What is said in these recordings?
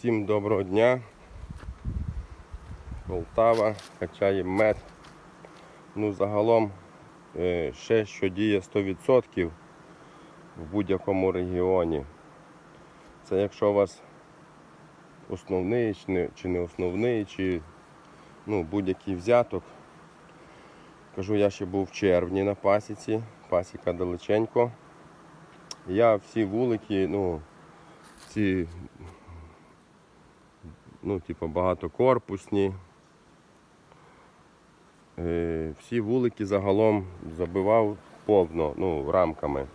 Всім доброго дня. Полтава, качає мед. Ну, загалом е, ще що діє 100% в будь-якому регіоні. Це якщо у вас основний чи не, основний, чи ну, будь-який взяток. Кажу, я ще був в червні на пасіці, пасіка далеченько. Я всі вулики, ну, ці ну, типу, багатокорпусні. Е, Всі вулики загалом забивав повно, ну, рамками.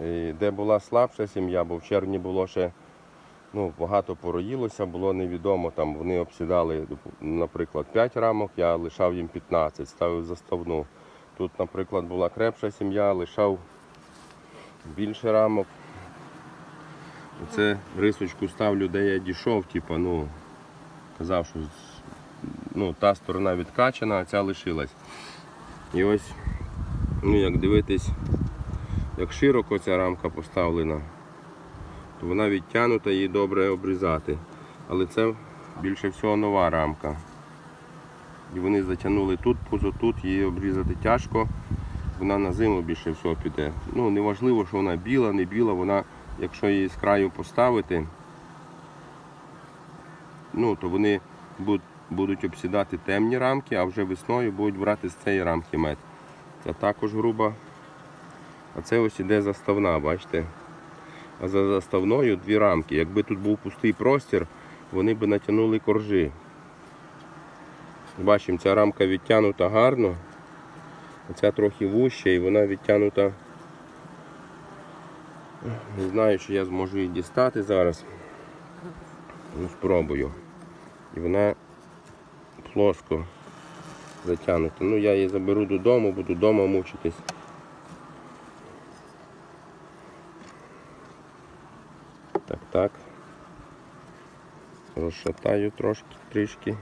І де була слабша сім'я, бо в червні було ще ну, багато пороїлося, було невідомо. Там вони обсідали, наприклад, 5 рамок, я лишав їм 15, ставив заставну. Тут, наприклад, була крепша сім'я, лишав більше рамок. Оце рисочку ставлю, де я дійшов, типу, ну, казав, що ну, та сторона відкачана, а ця лишилась. І ось, ну як дивитись, як широко ця рамка поставлена, то вона відтягнута, її добре обрізати. Але це більше всього нова рамка. І вони затягнули тут, пузо тут, її обрізати тяжко. Вона на зиму більше всього піде. Ну, неважливо, що вона біла, не біла, вона, якщо її з краю поставити, ну, то вони будуть, обсідати темні рамки, а вже весною будуть брати з цієї рамки мед. Це також груба. А це ось іде заставна, бачите? А за заставною дві рамки. Якби тут був пустий простір, вони би натягнули коржі. Бачимо, ця рамка відтягнута гарно. А ця трохи вуща і вона відтягнута. Не знаю, чи я зможу її дістати зараз. Ну, спробую. І вона плоско затягнута. Ну я її заберу додому, буду вдома мучитись. Так, так. Розшатаю трошки трішки.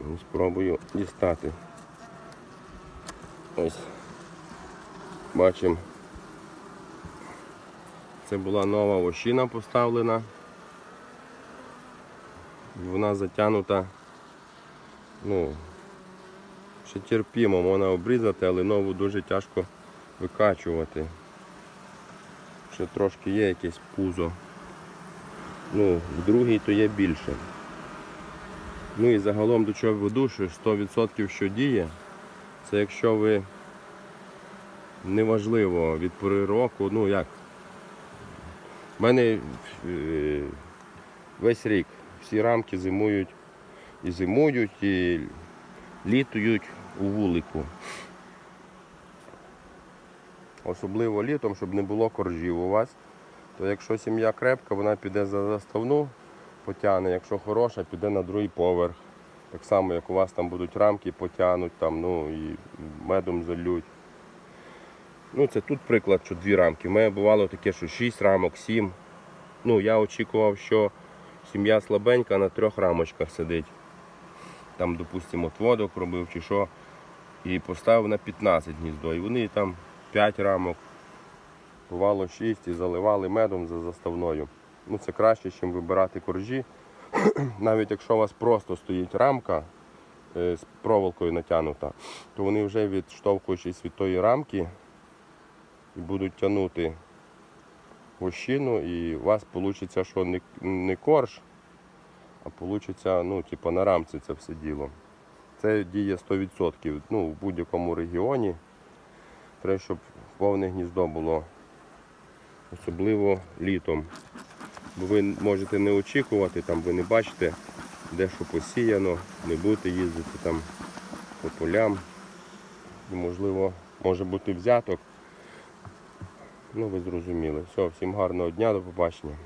І спробую дістати. Ось. Бачимо. Це була нова вощина поставлена. Вона затягнута. Ну, ще терпімо, можна обрізати, але нову дуже тяжко викачувати. Ще трошки є якесь пузо. Ну, в другій то є більше. Ну і загалом до чого веду, що 100% що діє, це якщо ви неважливо від пори року, ну як. У мене е, весь рік всі рамки зимують і зимують, і літують у вулику. Особливо літом, щоб не було коржів у вас. То якщо сім'я крепка, вона піде за заставну, потягне. Якщо хороша, піде на другий поверх. Так само, як у вас там будуть рамки, потягнуть там, ну і медом зальють. Ну, це тут приклад, що дві рамки. У мене бувало таке, що 6 рамок, 7. Ну, я очікував, що сім'я слабенька на трьох рамочках сидить. Там, допустимо, отводок робив чи що. І поставив на 15 гніздо. І вони там 5 рамок, бувало 6 і заливали медом за заставною. Ну, це краще, ніж вибирати коржі. Навіть якщо у вас просто стоїть рамка е, з проволокою натягнута, то вони вже відштовхуючись від тої рамки і будуть тягнути вощину, і у вас вийде, що не, не корж, а вийде, ну, типу, на рамці це все діло. Це діє 100%. Ну, в будь-якому регіоні. Треба, щоб повне гніздо було, особливо літом. Бо ви можете не очікувати, там ви не бачите, де що посіяно, не будете їздити там по полям. І, можливо, може бути взяток. Ну, ви зрозуміли. Все, всім гарного дня, до побачення.